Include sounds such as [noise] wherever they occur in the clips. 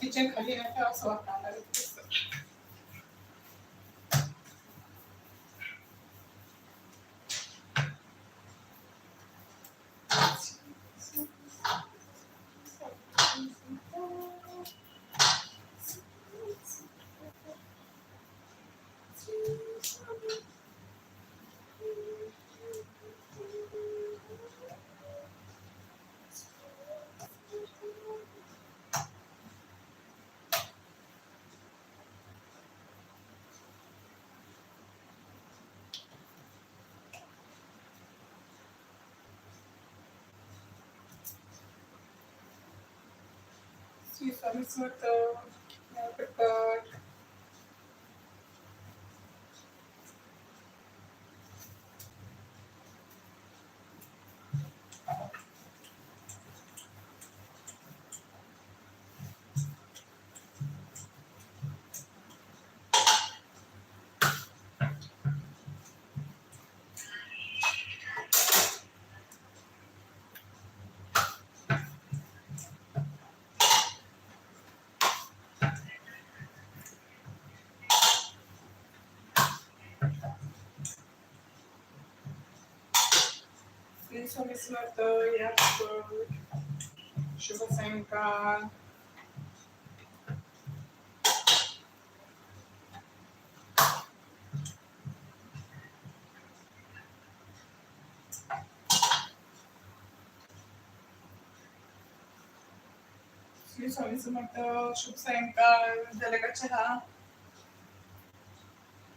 Kitchen खाली नाही असं वाटतं लागलं तसं. श्री या शुभ सायंकाळ श्री स्वामी समर्थ शुभ सायंकाळ झालं का चहा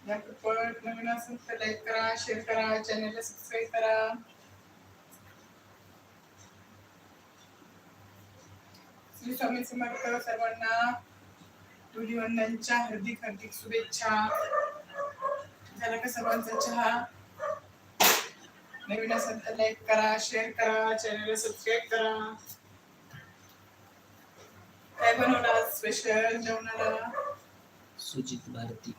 या पटपट नवीन असेल तर लाईक करा शेअर करा चॅनलला सबस्क्राईब करा श्री स्वामी समर्थ सर्वांना धुलीवंदनच्या हार्दिक हार्दिक शुभेच्छा. झाला का सर्वांचा चहा? नवीन असेल तर लाईक करा शेअर करा चॅनलला सबस्क्राईब करा. काय बनवलं स्पेशल जेवणाला? सुजित भारती.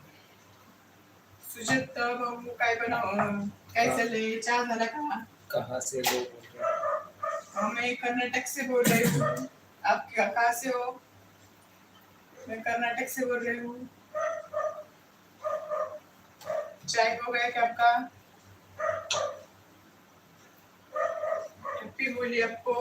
सुजत भाऊ काय बनव काय चाललंय? चहा झाला का? कहा से बोल रहे हैं? हाँ, मैं कर्नाटक से बोल रही हूँ आप क्या- कहाँ से हो मैं कर्नाटक से बोल रही हूँ। चाय हो गया क्या आपका टिप्पी बोली आपको।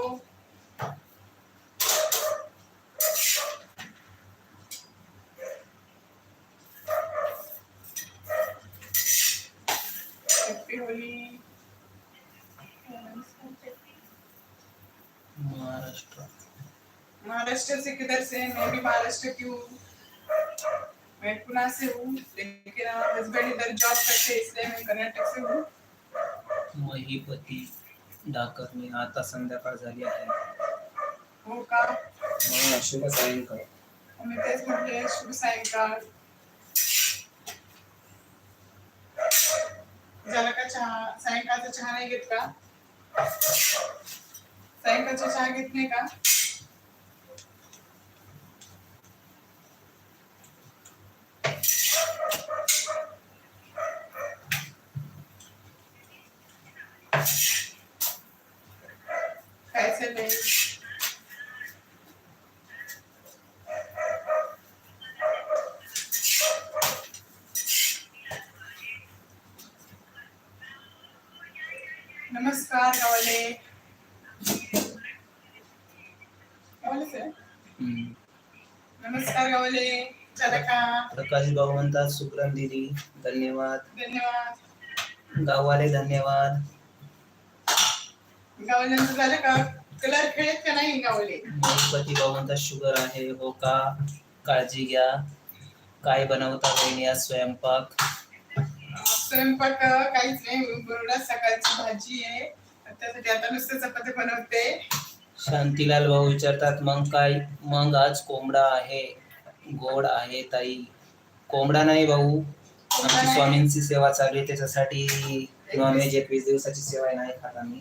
महाराष्ट्र से किधर से मैं भी महाराष्ट्र की हूँ। मैं पुणे से हूँ लेकिन हस्बैंड इधर जॉब करते हैं इसलिए मैं कर्नाटक से हूँ। महीपती डाकर में आता संध्याकाळ झाली आहे हो। का? हा, शुभ सायंकाळ मी तेच म्हटले शुभ सायंकाळ झाला का चहा सायंकाळचा चहा नाही घेत का? सायंकाळचा चहा घेत नाही का? काय चाललंय नमस्कार गावाले गावाले sir? हम्म. नमस्कार गावाले झालं का प्रकाश भाऊ म्हणतात सुग्रण दिदी धन्यवाद. धन्यवाद. गाववाले धन्यवाद. गावाल्यांचं झालं का? कलर खेळत का नाही गावले? भाऊ म्हणतात शुगर आहे हो का? काळजी घ्या. काय बनवता बहिणी आज स्वयंपाक? स्वयंपाक काहीच नाही. बरोडा सकाळची भाजी आहे. त्यासाठी आता नुसतं चपाती बनवते. शांतीलाल भाऊ विचारतात मग काय? मग आज कोंबडा आहे. गोड आहे ताई. कोंबडा नाही भाऊ. आमची स्वामींची सेवा चालू आहे. त्याच्यासाठी नॉनव्हेज एकवीस दिवसाची सेवा नाही खात आम्ही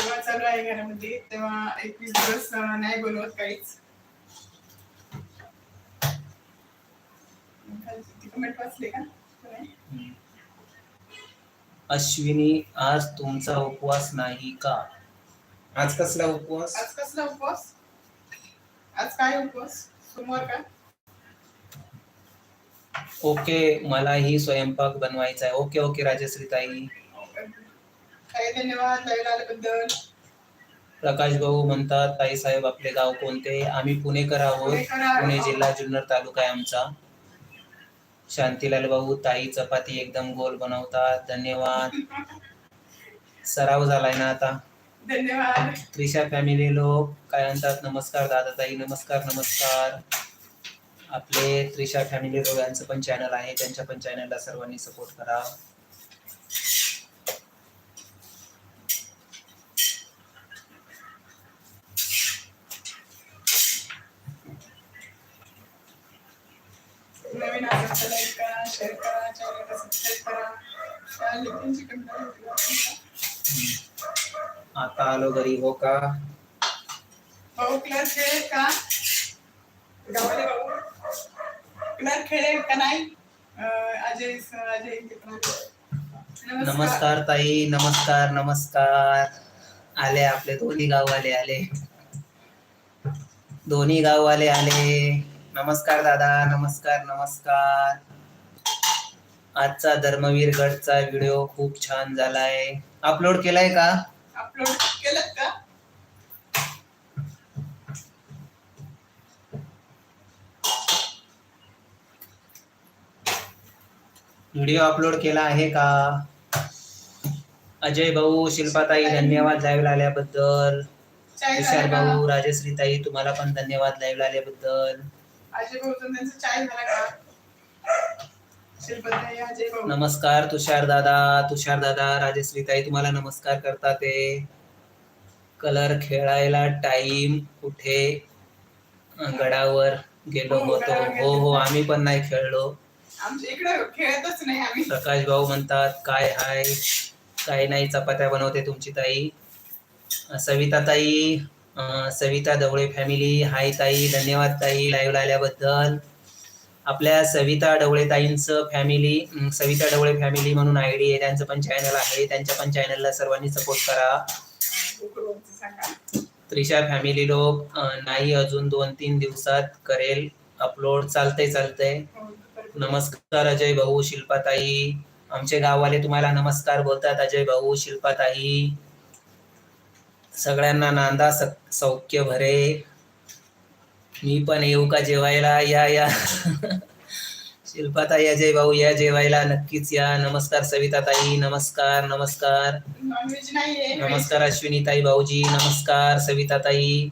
तेव्हा चालू आहे घरामध्ये. तेव्हा एकवीस दिवस नाही बनवत काहीच. कमेंट वाचले का? नाही? अश्विनी आज तुमचा उपवास नाही का? आज कसला उपवास? आज कसला उपवास? आज काय उपवास? सोमवार का? ओके मलाही स्वयंपाक बनवायचा आहे. ओके ओके राजश्री ताई काही धन्यवाद आल्याबद्दल. प्रकाश भाऊ म्हणतात ताई साहेब आपले गाव कोणते? आम्ही पुणेकर आहोत. पुणेकर आहोत. पुणे जिल्हा जुन्नर तालुका आहे आमचा. शांतीलाल भाऊ ताई चपाती एकदम गोल बनवतात. धन्यवाद. [laughs] सराव झालाय ना आता. धन्यवाद. त्रिशा फॅमिली लोक काय म्हणतात? नमस्कार दादा ताई नमस्कार नमस्कार. आपले त्रिशा फॅमिली लोक यांचं पण चॅनल आहे. त्यांच्या पण चॅनलला सर्वांनी सपोर्ट करा. नवीन असेल तर लाईक करा शेअर करा चॅनलला सबस्क्राईब करा. त्या लिंकची कंटाळा आता आलो घरी हो का? भाऊ क्लास खेळेल का? गावाले भाऊ क्लास खेळेल का नाही? अजय अजय. नमस्कार. ताई. नमस्कार नमस्कार. आले आपले दोन्ही गाववाले आले. दोन्ही गाववाले आले. नमस्कार दादा नमस्कार नमस्कार. आजचा धर्मवीर गडचा व्हिडिओ खूप छान झालाय. अपलोड केलाय का? अपलोड केलं का? व्हिडिओ अपलोड केला आहे का? अजय भाऊ शिल्पाताई धन्यवाद लाईव्ह आल्याबद्दल. झाला भाऊ का राजश्री ताई तुम्हाला पण धन्यवाद लाईव्ह आल्याबद्दल. अजय भाऊ त्यांचा चाय झाला का? शिल्पताई अजय भाऊ. नमस्कार तुषार दादा तुषार दादा राजश्री ताई तुम्हाला नमस्कार करतात ते. कलर खेळायला टाइम कुठे? गडावर गेलो हो, होतो. गडावर हो हो. आम्ही पण नाही खेळलो. आमच्या इकडे खेळतच नाही आम्ही. प्रकाश भाऊ म्हणतात काय हाय? काय नाही चपात्या बनवते तुमची ताई. सविता ताई सविता डवळे फॅमिली हाय ताई धन्यवाद ताई लाईव्ह आल्याबद्दल. आपल्या सविता डवळे ताईंचं फॅमिली सविता डवळे फॅमिली म्हणून आय डी आहे त्यांचं पण चॅनल आहे त्यांच्या पण चॅनलला सर्वांनी सपोर्ट करा. त्रिशा फॅमिली लोक नाही अजून दोन तीन दिवसात करेल अपलोड चालतंय चालतंय. नमस्कार अजय भाऊ शिल्पाताई आमचे गाववाले तुम्हाला नमस्कार बोलतात अजय भाऊ शिल्पाताई सगळ्यांना नांदा सौख्य भरे. मी पण येऊ का जेवायला? या या. [laughs] शिल्पाताई अजय भाऊ या जेवायला. नक्कीच या. नमस्कार सविताताई. नमस्कार नमस्कार. नाहीये. नमस्कार अश्विनीताई भाऊजी. नमस्कार सविताताई.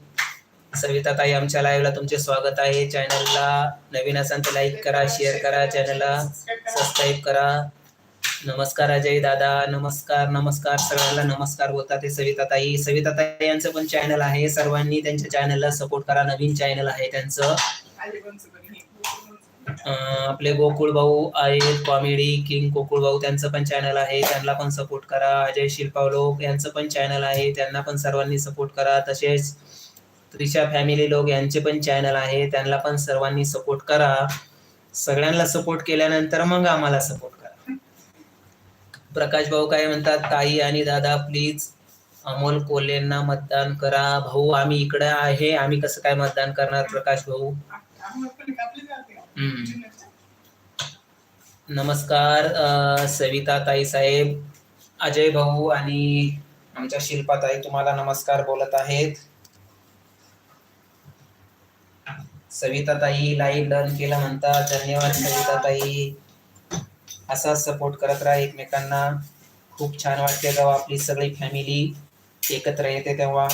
सविताताई आमच्या लाईव्हला तुमचे स्वागत आहे. चॅनलला नवीन असाल तर लाईक करा शेअर करा. चॅनलला सबस्क्राईब करा. नमस्कार अजय दादा नमस्कार नमस्कार सगळ्यांना. नमस्कार बोलतात ते सविताताई. सविताताई यांचं पण चॅनल आहे. सर्वांनी त्यांच्या चॅनलला सपोर्ट करा. नवीन चॅनल आहे त्यांचं. आपले गोकुळ भाऊ आहेत कॉमेडी किंग गोकुळ भाऊ त्यांचं पण चॅनल आहे. त्यांना पण सपोर्ट करा. अजय शिल्पावलोक यांचं पण चॅनल आहे. त्यांना पण सर्वांनी सपोर्ट करा. तसेच त्रिशा फॅमिली लोक यांचे पण चॅनल आहे. त्यांना पण सर्वांनी सपोर्ट करा. सगळ्यांना सपोर्ट केल्यानंतर मग आम्हाला सपोर्ट करा. प्रकाश भाऊ काय म्हणतात ताई आणि दादा प्लीज अमोल कोलेंना मतदान करा. भाऊ आम्ही इकडे आहे. आम्ही कसं काय मतदान करणार प्रकाश भाऊ? नमस्कार सविता ताई साहेब अजय भाऊ आणि आमच्या शिल्पा ताई तुम्हाला नमस्कार बोलत आहेत. सविता ताई लाईव्ह डन केलं म्हणतात. धन्यवाद सविता ताई. असाच सपोर्ट करत राहा एकमेकांना. खूप छान वाटते जेव्हा आपली सगळी फॅमिली एकत्र येते तेव्हा.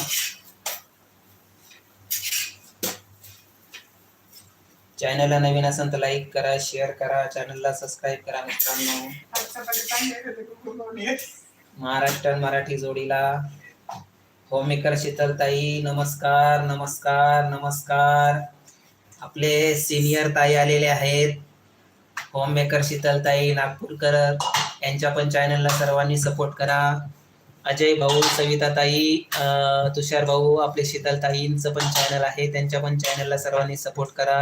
चॅनलला नवीन असेल तर लाईक करा शेअर करा चॅनलला सबस्क्राईब करा मित्रांनो. महाराष्ट्र मराठी जोडीला. होमेकर शीतलताई नमस्कार नमस्कार नमस्कार. आपले सिनियर ताई आलेले आहेत. होम मेकर शीतलताई नागपूरकर यांच्या पण चॅनलला सर्वांनी सपोर्ट करा. अजय भाऊ सविताताई तुषार भाऊ आपले शीतलताईंचं पण चॅनल आहे. त्यांच्या पण चॅनलला सर्वांनी सपोर्ट करा.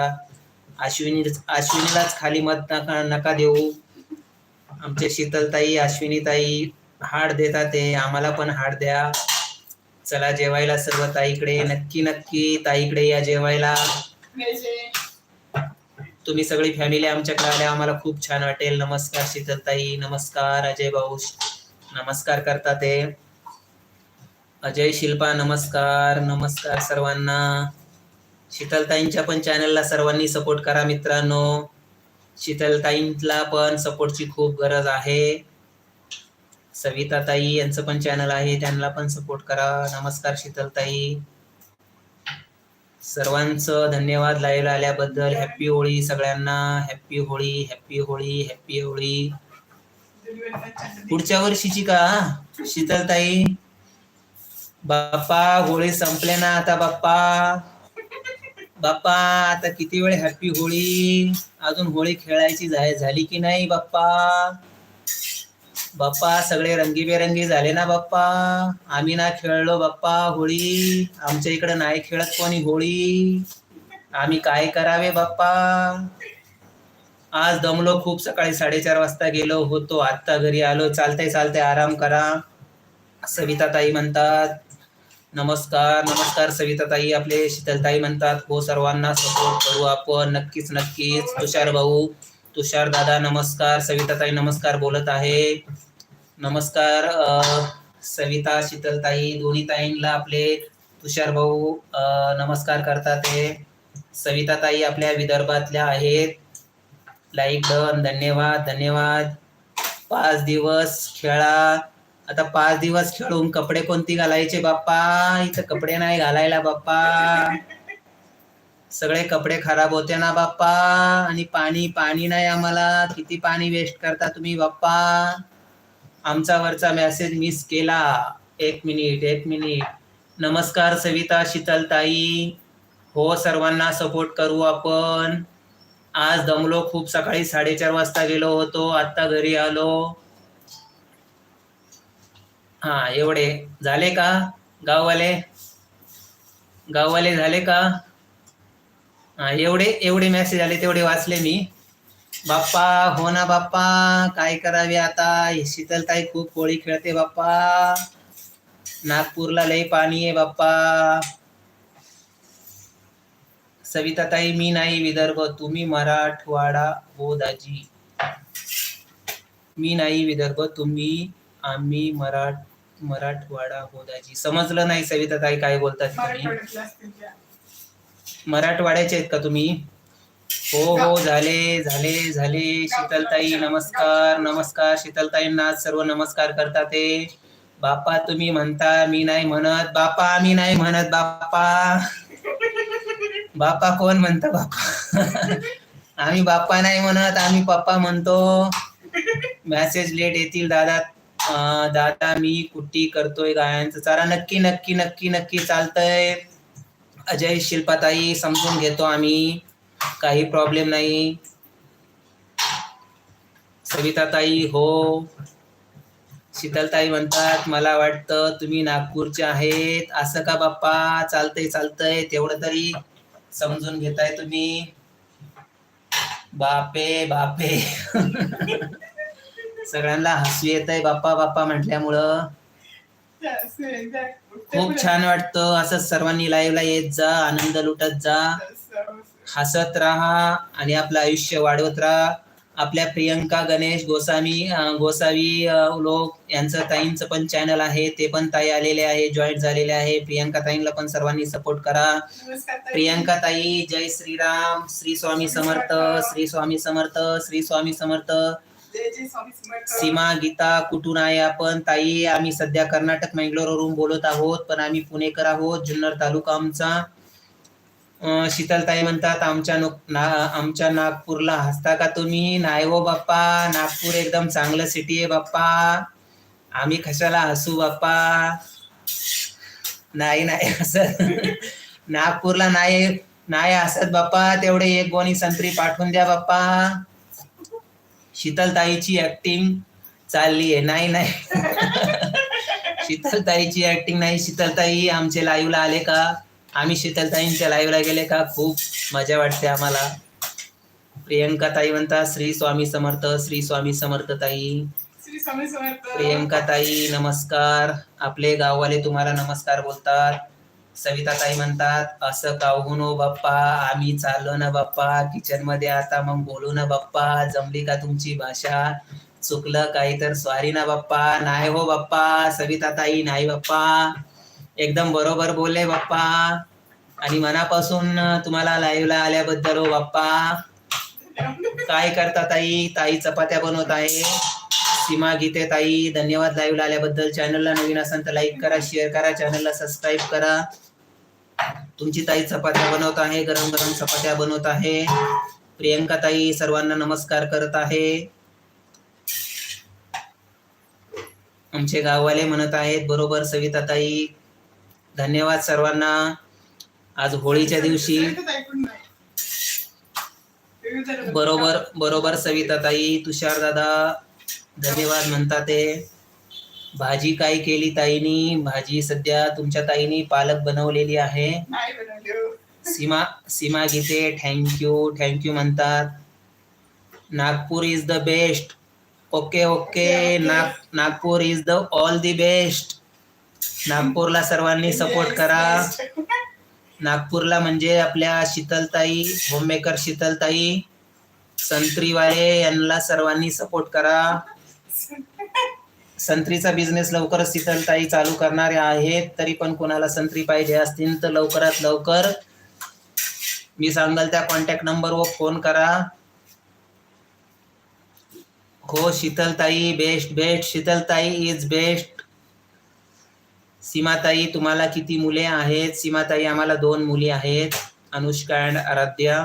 अश्विनी अश्विनीलाच खाली मत नका नका देऊ. आमचे शीतलताई अश्विनीताई हाड देतात ते. आम्हाला पण हाड द्या. चला जेवायला सर्व ताईकडे. नक्की नक्की ताईकडे या जेवायला. तुम्ही सगळी फॅमिली आमच्याकडे आल्या. आम्हाला खूप छान वाटेल. नमस्कार शीतलताई. नमस्कार अजय भाऊ. नमस्कार करतात ते. अजय शिल्पा नमस्कार. नमस्कार सर्वांना. शीतलताईंच्या पण चॅनलला सर्वांनी सपोर्ट करा मित्रांनो. शीतलताईंला पण सपोर्टची खूप गरज आहे. सविताताई यांचं पण चॅनल आहे. त्यांना पण सपोर्ट करा. नमस्कार शीतलताई. सर्वांचं धन्यवाद लाईव्ह आल्याबद्दल. हॅपी होळी सगळ्यांना. Happy Holi happy Holi happy Holi. पुढच्या वर्षीची का? शीतलताई. बाप्पा होळी संपले ना आता बाप्पा. बाप्पा आता किती वेळ हॅपी होळी? अजून होळी खेळायची झाली की नाही बाप्पा? बाप्पा सगळे रंगीबेरंगी झाले ना बाप्पा? आम्ही ना खेळलो बाप्पा होळी. आमच्या इकडे नाही खेळत कोणी होळी. आम्ही काय करावे बाप्पा? आज दमलो खूप सकाळी साडेचार वाजता गेलो होतो आत्ता घरी आलो. चालतंय चालतंय आराम करा. सविताताई म्हणतात नमस्कार नमस्कार सविताताई आपले शीतलताई म्हणतात हो सर्वांना सपोर्ट करू आपण. नक्कीच नक्कीच. तुषार भाऊ तुषार दादा नमस्कार. सविताताई नमस्कार बोलत आहे. नमस्कार सविता शीतलताई दोन्ही ताईंना आपले तुषार भाऊ नमस्कार करतात हे सविताताई आपल्या विदर्भातल्या आहेत. लाईक डन धन्यवाद धन्यवाद. पाच दिवस खेळा. आता पाच दिवस खेळून कपडे कोणती घालायचे बाप्पा? इथं कपडे नाही घालायला बाप्पा. सगळे कपडे खराब होते ना बाप्पा. आणि पाणी पाणी नाही आम्हाला. किती पाणी वेस्ट करता तुम्ही बाप्पा. आमचा वरचा मेसेज मिस केला. एक मिनिट एक मिनिट नमस्कार सविता शीतलताई हो सर्वांना सपोर्ट करू आपण. आज दमलो खूप. सकाळी साडेचार वाजता गेलो होतो. आत्ता घरी आलो. हा एवढे. झाले का? गाववाले? गाववाले झाले का? एवढे एवढे मेसेज आले तेवढे वाचले मी. बाप्पा हो ना बाप्पा काय करावे आता? ही शीतलताई खूप होळी खेळते बाप्पा. नागपूरला लय पाणी आहे बाप्पा. सविताताई मी नाही विदर्भ तुम्ही मराठवाडा हो दाजी. मी नाही विदर्भ तुम्ही आम्ही मराठ मराठवाडा हो दाजी. समजलं नाही सविताताई काय बोलतात तुम्ही मराठवाड्यातले असतील त्या. मराठवाड्याचे आहेत का तुम्ही? हो हो झाले झाले झाले. शीतलताई नमस्कार नमस्कार. शीतलताईंना सर्व नमस्कार करतात ते. बाप्पा तुम्ही म्हणता मी नाही म्हणत. बाप्पा आम्ही नाही म्हणत बाप्पा बाप्पा कोण म्हणतं बाप्पा [laughs] आम्ही बाप्पा नाही म्हणत आम्ही पप्पा म्हणतो. मेसेज लेट येतील दादा. दादा मी कुट्टी करतोय गायांचं. चारा नक्की नक्की नक्की नक्की चालतंय. अजय शिल्पाताई समजून घेतो आम्ही. काही प्रॉब्लेम नाही. सविताताई हो. शीतलताई म्हणतात मला वाटतं तुम्ही नागपूरचे आहेत. असं का बाप्पा? चालतंय चालतंय. तेवढं तरी समजून घेताय तुम्ही. बापे बापे. [laughs] सगळ्यांना हसू येत आहे बाप्पा बाप्पा म्हटल्यामुळं. खूप छान वाटतं. असं सर्वांनी लाईव्हला येत जा आनंद लुटत जा. हसत राहा आणि आपलं आयुष्य वाढवत राहा. आपल्या प्रियंका गणेश गोसावी गोसावी लोक यांचं ताईंचं पण चॅनल आहे. ते पण ताई आलेले आहे जॉईन झालेले आहे. प्रियंका ताईंना पण सर्वांनी सपोर्ट करा. प्रियंका ताई जय श्रीराम. श्री स्वामी समर्थ श्री स्वामी समर्थ श्री स्वामी समर्थ. सीमा गीता कुठून आहे आपण? ताई आम्ही सध्या कर्नाटक मंगलोरवरून बोलत आहोत पण आम्ही पुणेकर आहोत जुन्नर तालुका आमचा. शीतलताई म्हणतात आमच्या ना- आमच्या नागपूरला हसता का तुम्ही? नाही हो बाप्पा नागपूर एकदम चांगलं सिटी आहे बाप्पा. आम्ही कशाला हसू बाप्पा? नाही नाही असं नागपूरला नाही नाही असत बाप्पा. तेवढे एक गोणी संत्री पाठवून द्या बाप्पा. शीतलताईची ऍक्टिंग चालली आहे. नाही नाही. [laughs] शीतलताईची ऍक्टिंग नाही. शीतलताई आमचे लाईव्हला आले का? आम्ही शीतलताईंच्या लाईव्हला गेले का? खूप मजा वाटते आम्हाला. प्रियंका ताई म्हणतात श्री स्वामी समर्थ श्री स्वामी समर्थ ताई. प्रियंका ताई नमस्कार. आपले गाववाले तुम्हाला नमस्कार बोलतात. सविता ताई म्हणतात असं काहून हो बाप्पा? आम्ही चाललो ना बाप्पा. किचनमध्ये आता मग बोलू ना बाप्पा. जमली का तुमची भाषा? चुकलं काही तर स्वारी ना बाप्पा. नाही हो बाप्पा. सविता ताई नाही बाप्पा. एकदम बरोबर बोलले बाप्पा. आणि मनापासून तुम्हाला लाईव्हला आल्याबद्दल हो बाप्पा. काय करता ताई? ताई चपात्या बनवत आहे. सीमा गीते ताई धन्यवाद लाईव्हला आल्याबद्दल. चॅनलला नवीन असेल तर लाईक करा शेअर करा चॅनलला सबस्क्राईब करा. तुमची ताई चपात्या बनवत आहे गरम गरम चपात्या बनवत आहे. प्रियंका ताई सर्वांना नमस्कार करत आहे. आमचे गाववाले म्हणत आहेत बरोबर सविता ताई. धन्यवाद सर्वांना. आज होळीच्या दिवशी बरोबर बरोबर सविता ताई तुषार दादा. धन्यवाद म्हणतात ते. भाजी काय केली ताईनी? भाजी सध्या तुमच्या ताईनी पालक बनवलेली आहे. हो. सीमा सीमा गीते थँक्यू थँक्यू म्हणतात. Nagpur is the best okay okay. नाग Nagpur is the all the best नागपूरला सर्वांनी सपोर्ट करा. नागपूरला म्हणजे आपल्या शीतलताई होममेकर शीतलताई संत्रीवाले यांना सर्वांनी सपोर्ट करा. संत्रीचा बिझनेस लवकरच शीतलताई चालू करणारे आहेत. तरी पण कोणाला संत्री पाहिजे असतील तर लवकरात लवकर मी सांगाल त्या कॉन्टॅक्ट नंबरवर फोन करा. हो शीतलताई बेस्ट बेस्ट शीतलताई इज बेस्ट सीमाताई तुम्हाला किती मुले आहेत? सीमाताई आम्हाला दोन मुली आहेत. अनुष्का अँड आराध्या.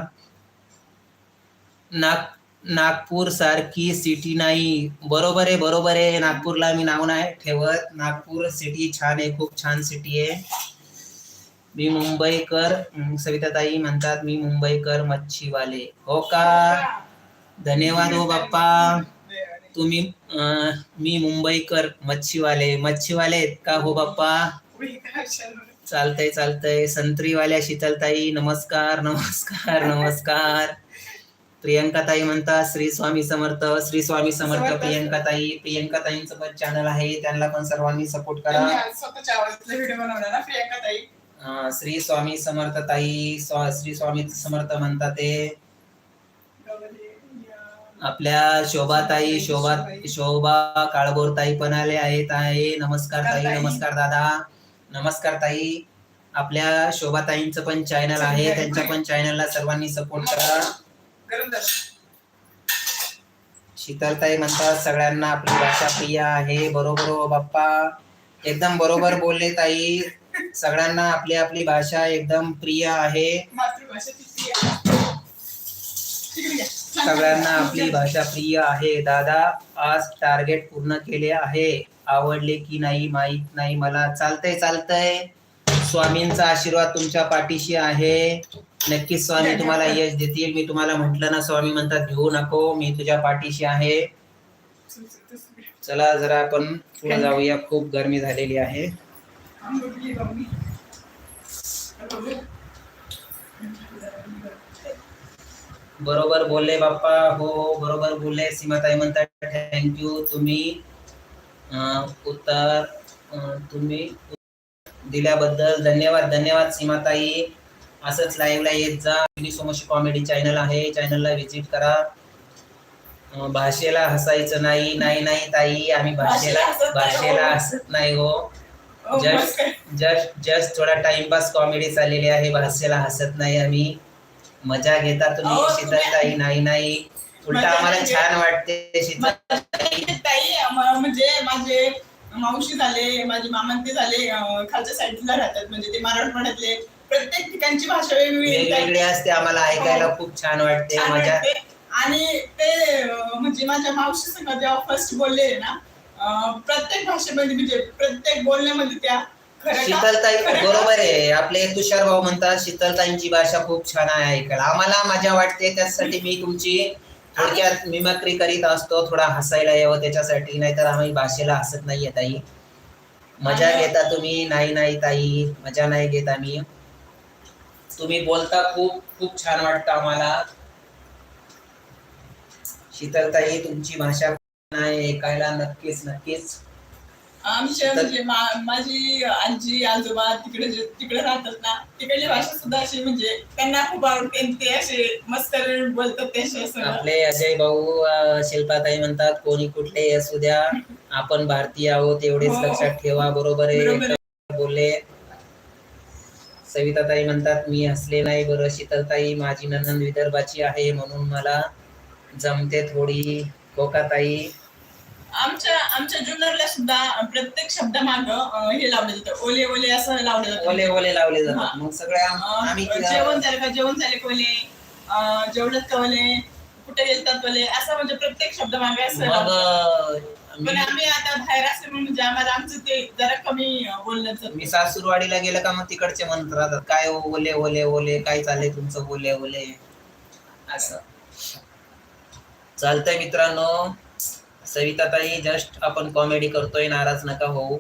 नाग नागपूर सारखी सिटी नाही. बरोबर आहे बरोबर आहे. नागपूरला मी नाव नाही ठेवत. नागपूर सिटी छान आहे खूप छान सिटी आहे. मी मुंबईकर सविताताई म्हणतात मी मुंबईकर मच्छीवाले. हो का? धन्यवाद हो बाप्पा. तुम्ही मी मुंबईकर मच्छीवाले. मच्छीवाले आहेत का हो बाप्पा? चालतंय चालतंय. संत्रीवाल्या शीतलताई नमस्कार नमस्कार नमस्कार. प्रियंका ताई म्हणतात श्री स्वामी समर्थ श्री स्वामी समर्थ समर्थ. प्रियंका ताई प्रियंका ताईंचं पण चॅनल आहे त्यांना पण सर्वांनी सपोर्ट करा. त्यांनी आज स्वतःच्या व्हिडिओ बनवला ना प्रियंका ताई अं, श्री स्वामी समर्थ ताई स्वा- श्री स्वामी समर्थ म्हणतात ते. आपल्या शोभाताई शोभा शोभा काळभोर ताई पण आले आहेत आहे. नमस्कार ताई ताई. नमस्कार दादा. नमस्कार ताई. आपल्या शोभाताईंचं पण चॅनल आहे त्यांच्या पण चॅनलला सर्वांनी सपोर्ट करा. शीतलताई म्हणतात सगळ्यांना आपली भाषा प्रिय आहे. बरोबर हो बाप्पा. एकदम बरोबर बोलले ताई. सगळ्यांना आपली आपली भाषा एकदम प्रिय आहे. सगळ्यांना आपली भाषा प्रिय आहे. दादा आज टार्गेट पूर्ण केले आहे. आवडले की नाही माहीत नाही मला. चालतंय चालतंय. स्वामींचा आशीर्वाद तुमच्या पाठीशी आहे. नक्कीच स्वामी तुम्हाला यश देतील. मी तुम्हाला म्हटलं ना स्वामी म्हणतात घेऊ नको मी तुझ्या पाठीशी आहे. चला जरा आपण पुढे जाऊया. खूप गरमी झालेली आहे. बरोबर बोलले बाप्पा. हो बरोबर बोलले. सीमाताई म्हणतात थँक्यू तुम्ही उत्तर तुम्ही दिल्याबद्दल धन्यवाद धन्यवाद सीमाताई. असंच लाईव्हला येत जा. सोमशी कॉमेडी चॅनल आहे. चॅनलला व्हिजिट करा. भाषेला हसायचं नाही. नाही नाही ताई. आम्ही भाषेला भाषेला हसत नाही, हो. जस्ट. जस्ट जस्ट थोडा टाइमपास कॉमेडी चाललेली आहे. भाषेला हसत नाही आम्ही. मजा घेता तुम्ही अहो, शीतलताई नाही नाही. उलट आम्हाला नाही छान वाटते शीतल ताई. म- म्हणजे माझे मावशी झाले माझे मामा ते झाले खालच्या साईडला राहतात. म्हणजे ते मराठवाड्यातले प्रत्येक ठिकाणची भाषा वेगवेगळी असते आम्हाला ऐकायला खूप छान वाटते छान मजा. वाटते. आणि ते अं, म्हणजे माझ्या मावशी संग जेव्हा फर्स्ट बोलले ना अं, प्रत्येक भाषेमध्ये म्हणजे प्रत्येक बोलण्यामध्ये त्या खरं का- शीतलताई खरं का- बरोबर आहे. आपले तुषार भाऊ म्हणतात शीतलताईंची भाषा खूप छान आहे ऐकायला. आम्हाला मजा वाटते त्यासाठी मी तुमची थोडक्यात मिमक्री करीत असतो थोडा हसायला यावं त्याच्यासाठी नाहीतर आम्ही भाषेला हसत नाहीये ताई. मजा घेता तुम्ही नाही नाही ताई. मजा नाही घेत आम्ही. तुम्ही बोलता खूप खूप छान वाटतं आम्हाला. शीतलताई तुमची भाषा नाही ऐकायला नक्कीच नक्कीच. आमच्या म्हणजे माझी आजी आजोबा तिकडे तिकडे राहतात ना तिकडली भाषा सुद्धा अशी म्हणजे त्यांना खूप आवडते ते असे मस्त बोलतात ते असे असं आपले अजय भाऊ शिल्पाताई म्हणतात कोणी कुठले असू द्या आपण भारतीय आहोत एवढेच हो. लक्षात ठेवा बरोबर बरोबर आहे. बोलले सविताताई म्हणतात मी हसले नाही बरं शीतलताई माझी नंदन विदर्भाची आहे म्हणून मला जमते थोडी कोकाताई आमच्या आमच्या जुन्नरला सुद्धा प्रत्येक शब्द माग हे लावलं जातं ओले ओले असं लावलं जातं. ओले ओले लावले. जातात. मग सगळे आम- अं, आम्ही जेवण झालं का जेवण झाले का ओले अं, जेवढत का ओले? कुठे गेलतात ओले? असं म्हणजे प्रत्येक शब्द मागे असं मग लावलं. पण आम्ही आता बाहेर म्हणजे आम्हाला आमचं ते जरा कमी जातं मी सासूरवाडीला गेलं का मग तिकडचे म्हणत राहतात काय हो, ओले ओले ओले काय चाललंय तुमचं ओले ओले? असं. चालतंय मित्रांनो. सविताताई जस्ट आपण कॉमेडी करतोय नाराज नका होऊ.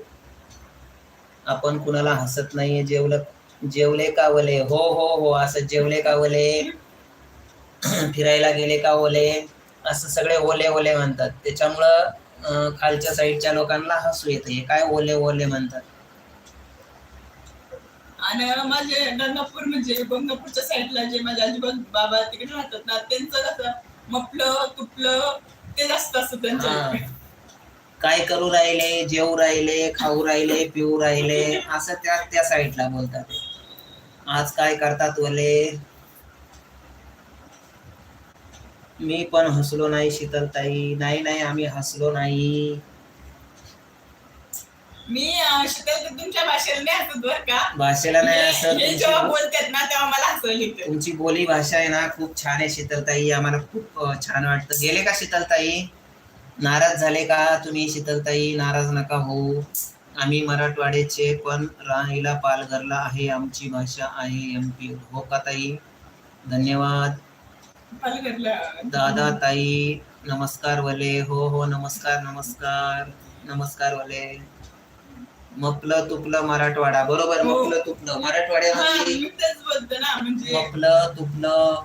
आपण कुणाला हसत नाहीये जेवलं जेवले का वले हो हो हो असं जेवले का वले [clears throat] फिरायला गेले का ओले? असं सगळे ओले ओले म्हणतात. त्याच्यामुळं खालच्या साईडच्या लोकांना हसू येते. हे काय ओले ओले म्हणतात. आणि माझे गंगापूर म्हणजे गंगापूरच्या साईडला जे माझे आजोबा बाबा तिकडे राहतात ना त्यांचं कसं मपलं तुपलं ते जास्त असतं त्यांच्या. काय करू राहिले जेवू राहिले खाऊ राहिले पिऊ राहिले असं त्या त्या साईडला बोलतात. आज काय करतात वले? मी पण हसलो नाही शीतलताई. नाही नाही आम्ही हसलो नाही. मी अं, शीतल तुमच्या भाषेला नाही हसत बरं का? भाषेला नाही हे- असं हे जेव्हा तुमची बोलतात ना तेव्हा मला हसायला येतं तुमची बोली भाषा आहे ना खूप छान आहे शीतलताई. आम्हाला खूप अं, छान वाटतं. गेले का शीतलताई? नाराज झाले का तुम्ही शीतलताई? नाराज नका होऊ. आम्ही मराठवाड्याचे पण राहिला पालघरला आहे आमची भाषा आहे एम पी. हो का ताई? धन्यवाद. दादा ताई नमस्कार वले. हो हो नमस्कार नमस्कार. नमस्कार वले. मपलं तुपलं मराठवाडा. बरोबर. मपलं तुपलं. मराठवाड्यामध्ये मी तेच बोलतो ना म्हणजे. मपलं तुपलं.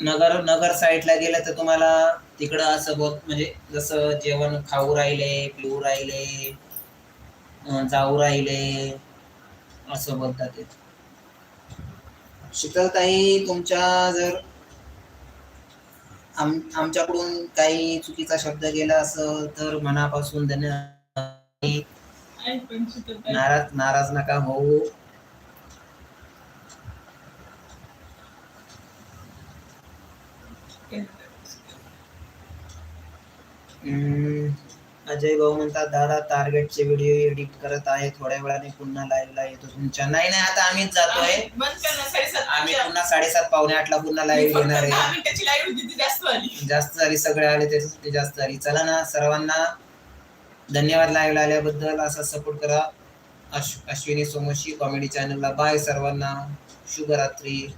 नगर नगर साईडला गेलं तर तुम्हाला तिकडं असं बोल म्हणजे जसं जेवण खाऊ राहिले पिऊ राहिले जाऊ राहिले. असं बोलतात शीतलताई तुमच्या जर आम आमच्याकडून काही चुकीचा शब्द गेला असेल तर मनापासून. नाराज नाराज नका होऊ. हम्म, अजय भाऊ म्हणतात दादा टार्गेटचे व्हिडिओ एडिट करत आहे. थोड्या वेळाने पुन्हा लाईव्हला येतो तुमच्या. नाही नाही आता आम्हीच जातोय. आम्ही पुन्हा साडेसात पावणे आठला पुन्हा लाईव्ह येणार आहे. जास्त झाली. सगळे आले ते जास्त झाली. चला ना सर्वांना धन्यवाद लाईव्ह आल्याबद्दल. असा सपोर्ट करा. अश्व- अश्विनी सोमशी कॉमेडी चॅनलला बाय सर्वांना. शुभरात्री.